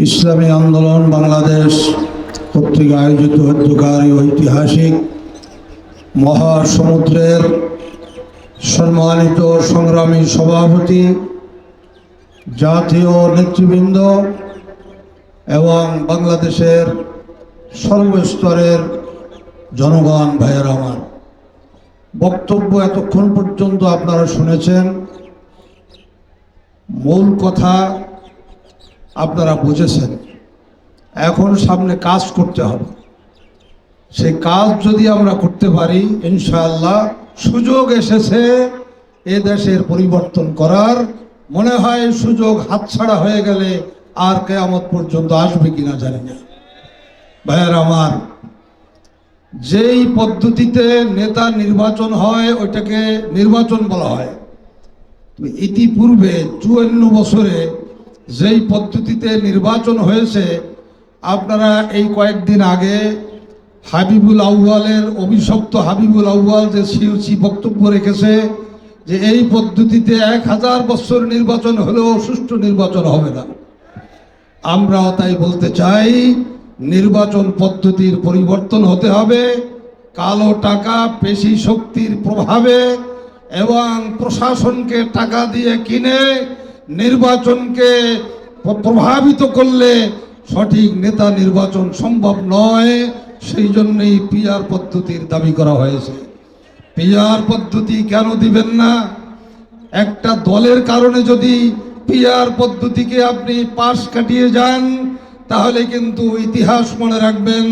ইসলামী আন্দোলন বাংলাদেশ কর্তৃক আয়োজিত হত্যকারী ঐতিহাসিক মহাসমুদ্রের সম্মানিত সংগ্রামী সভাপতি, জাতীয় নেতৃবৃন্দ এবং বাংলাদেশের সর্বস্তরের জনগণ ভাইয়ের আমার। বক্তব্য এতক্ষণ পর্যন্ত আপনারা শুনেছেন। মূল কথা আপনারা বুঝেছেন। এখন সামনে কাজ করতে হবে। সেই কাজ যদি আমরা করতে পারি, ইনশাআল্লাহ সুযোগ এসেছে এ দেশের পরিবর্তন করার। মনে হয় সুযোগ হাতছাড়া হয়ে গেলে আর কেয়ামত পর্যন্ত আসবে কিনা জানি না। ভাইয়ের আমার, যেই পদ্ধতিতে নেতা নির্বাচন হয়, ওইটাকে নির্বাচন বলা হয়। ইতিপূর্বে চুয়ান্ন বছরে যেই পদ্ধতিতে নির্বাচন হয়েছে, আপনারা এই কয়েকদিন আগে হাবিবুল আউয়ালের অভিশপ্ত হাবিবুল আউয়াল যে সিউসি বক্তব্য রেখেছে যে এই পদ্ধতিতে এক হাজার বছর নির্বাচন হলেও সুষ্ঠু নির্বাচন হবে না। আমরাও তাই বলতে চাই, নির্বাচন পদ্ধতির পরিবর্তন হতে হবে, কালো টাকা পেশি শক্তির প্রভাবে এবং প্রশাসনকে টাকা দিয়ে কিনে নির্বাচনকে প্রভাবিত করলে সঠিক নেতা নির্বাচন সম্ভব নয়, সেই জন্যই পিআর পদ্ধতির দাবি করা হয়েছে। পিআর পদ্ধতি কেন দিবেন না? একটা দলের কারণে যদি পিআর পদ্ধতিকে আপনি পাশ কাটিয়ে যান, তাহলে কিন্তু ইতিহাস মনে রাখবেন,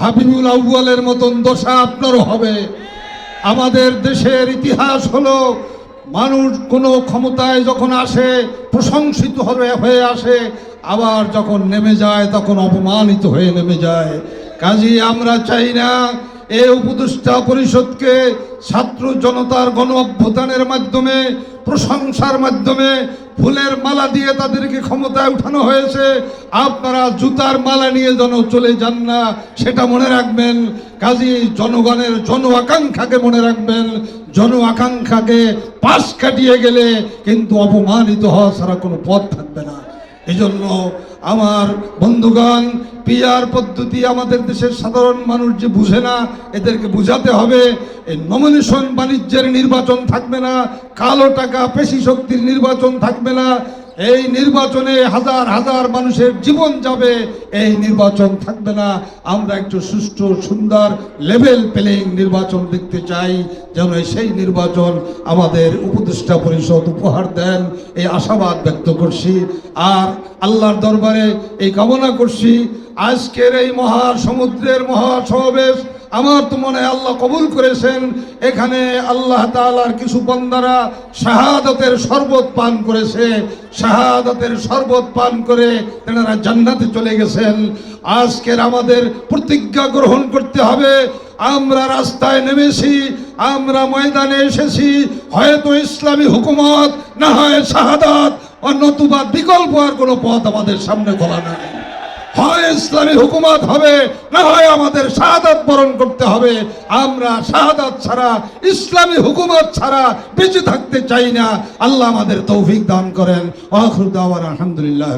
হাবিবুল আউয়ালের মতন দশা আপনারও হবে। আমাদের দেশের ইতিহাস হলো, মানুষ কোনো ক্ষমতায় যখন আসে, প্রশংসিত হয়ে আসে, আবার যখন নেমে যায় তখন অপমানিত হয়ে নেমে যায়। কাজী আমরা চাই না এই উপদেষ্টা পরিষদকে ছাত্র জনতার গণ অভ্যুত্থানের মাধ্যমে, প্রশংসার মাধ্যমে ফুলের মালা দিয়ে তাদেরকে ক্ষমতায় উঠানো হয়েছে। আপনারা জুতার মালা নিয়ে যেন চলে যান না, সেটা মনে রাখবেন। কাজী জনগণের জন আকাঙ্ক্ষাকে মনে রাখবেন। জন আকাঙ্ক্ষাকে পাশ কাটিয়ে গেলে কিন্তু অপমানিত হওয়া ছাড়া কোনো পথ থাকবে না। এই জন্য আমার বন্ধুগণ, পিয়ার পদ্ধতি আমাদের দেশের সাধারণ মানুষ যে বুঝে না, এদেরকে বুঝাতে হবে, এই নমিনেশন বাণিজ্যের নির্বাচন থাকবে না, কালো টাকা পেশি শক্তির নির্বাচন থাকবে না এই নির্বাচনে হাজার হাজার মানুষের জীবন যাবে, এই নির্বাচন থাকবে না। আমরা একটু সুষ্ঠু, সুন্দর লেভেল প্লেইং নির্বাচন দেখতে চাই, যেন সেই নির্বাচন আমাদের উপদেষ্টা পরিষদ উপহার দেন। এই আশাবাদ ব্যক্ত করছি। আর আল্লাহর দরবারে এই কামনা করছি। আজকের এই মহা সমুদ্রের মহা সমাবেশ আমার তো মনে আল্লাহ কবুল করেছেন। এখানে আল্লাহ তাআলার কিছু বন্দারা শাহাদতের শরবত পান করেছে। শাহাদতের শরবত পান করে তেনারা জান্নাতে চলে গেছেন। আজকের আমাদের প্রতিজ্ঞা গ্রহণ করতে হবে। আমরা রাস্তায় নেমেছি, আমরা ময়দানে এসেছি। হয়তো ইসলামী হুকুমত, না হয় শাহাদাত আর নতুবা বিকল্প আর কোনো পথ আমাদের সামনে খোলা নাই। হয় ইসলামী হুকুমত হবে, না হয় আমাদের শাহাদাত বরণ করতে হবে। আমরা শাহাদাত ছাড়া, ইসলামী হুকুমত ছাড়া বেঁচে থাকতে চাই না। আল্লাহ আমাদের তৌফিক দান করেন। আখরুদ্দাওয়ার আলহামদুলিল্লাহ